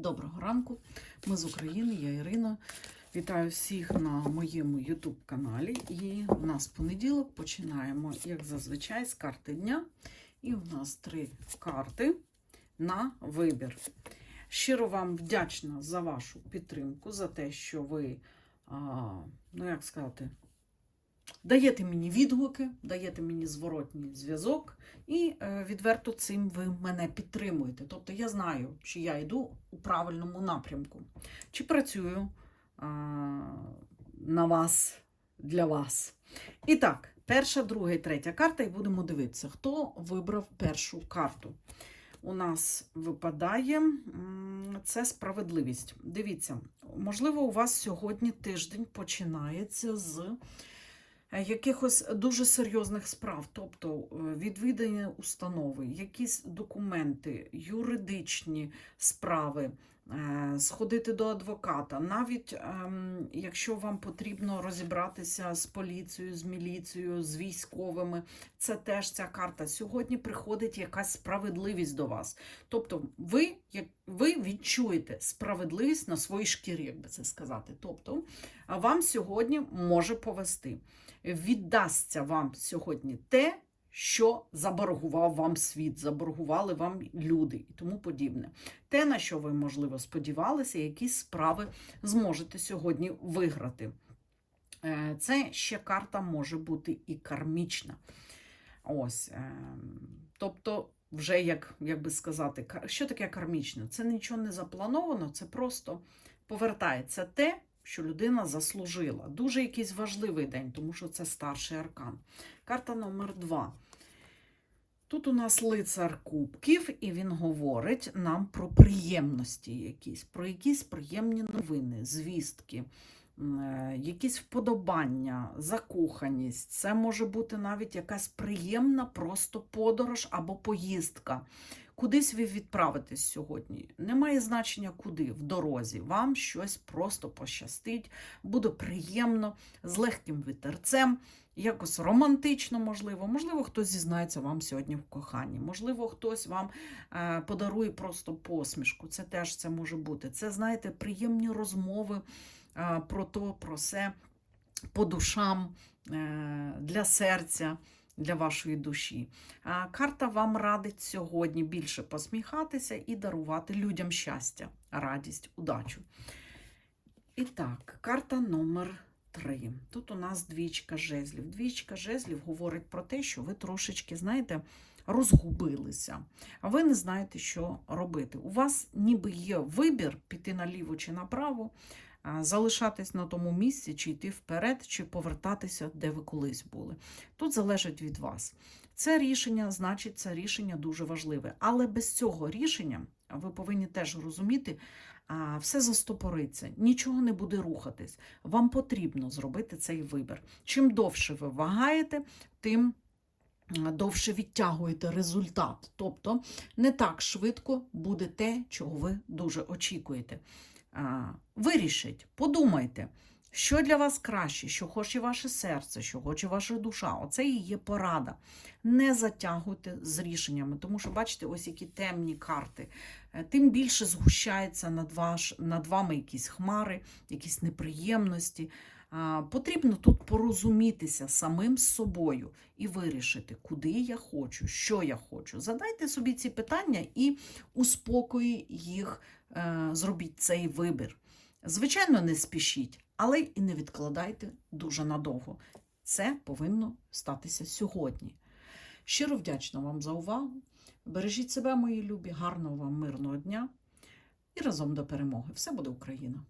Доброго ранку. Ми з України, я Ірина. Вітаю всіх на моєму YouTube каналі. І в нас понеділок починаємо, як зазвичай, з карти дня. І у нас три карти на вибір. Щиро вам вдячна за вашу підтримку, за те, що ви, ну як сказати, даєте мені відгуки, даєте мені зворотній зв'язок, і е, відверто цим ви мене підтримуєте. Тобто я знаю, чи я йду у правильному напрямку, чи працюю а, на вас для вас. І так, перша, друга і третя карта, і будемо дивитися, хто вибрав першу карту. У нас випадає це справедливість. Дивіться, можливо, у вас сьогодні тиждень починається з якихось дуже серйозних справ, тобто е, відвідання установи, якісь документи, юридичні справи, сходити до адвоката, навіть ем, якщо вам потрібно розібратися з поліцією, з міліцією, з військовими, це теж ця карта. Сьогодні приходить якась справедливість до вас. Тобто, ви, ви відчуєте справедливість на своїй шкірі, як би це сказати. Тобто, вам сьогодні може повести. Віддасться вам сьогодні те, що заборгував вам світ, заборгували вам люди і тому подібне. Те, на що ви, можливо, сподівалися, якісь справи зможете сьогодні виграти. Е, Це ще карта може бути і кармічна. Ось, е, тобто, вже як, як би сказати, що таке кармічне? Це нічого не заплановано, це просто повертається те, що людина заслужила. Дуже якийсь важливий день, тому що це старший аркан. Карта номер два. Тут у нас лицар кубків, і він говорить нам про приємності якісь, про якісь приємні новини, звістки, е, якісь вподобання, закоханість. Це може бути навіть якась приємна просто подорож або поїздка. Кудись ви відправитесь сьогодні. Немає значення куди, в дорозі. Вам щось просто пощастить, буде приємно, з легким вітерцем, якось романтично, можливо. Можливо, хтось зізнається вам сьогодні в коханні. Можливо, хтось вам е, подарує просто посмішку. Це теж це може бути. Це, знаєте, приємні розмови е, про то, про все, по душам, е, для серця. Для вашої душі. Карта вам радить сьогодні більше посміхатися і дарувати людям щастя, радість, удачу. І так, карта номер три. Тут у нас двічка жезлів. Двічка жезлів говорить про те, що ви трошечки, знаєте, розгубилися, а ви не знаєте, що робити. У вас ніби є вибір піти наліво чи направо, залишатись на тому місці, чи йти вперед, чи повертатися, де ви колись були. Тут залежить від вас. Це рішення, значить, це рішення дуже важливе. Але без цього рішення ви повинні теж розуміти, все застопориться, нічого не буде рухатись. Вам потрібно зробити цей вибір. Чим довше ви вагаєте, тим довше відтягуєте результат. Тобто не так швидко буде те, чого ви дуже очікуєте. А, Вирішіть, подумайте, що для вас краще, що хоче ваше серце, що хоче ваша душа. Оце і є порада. Не затягуйте з рішеннями, тому що, бачите, ось які темні карти. Е, Тим більше згущається над, ваш, над вами якісь хмари, якісь неприємності. Потрібно тут порозумітися самим з собою і вирішити, куди я хочу, що я хочу. Задайте собі ці питання і у їх е, зробіть цей вибір. Звичайно, не спішіть, але і не відкладайте дуже надовго. Це повинно статися сьогодні. Щиро вдячна вам за увагу. Бережіть себе, мої любі, гарного вам мирного дня і разом до перемоги. Все буде Україна!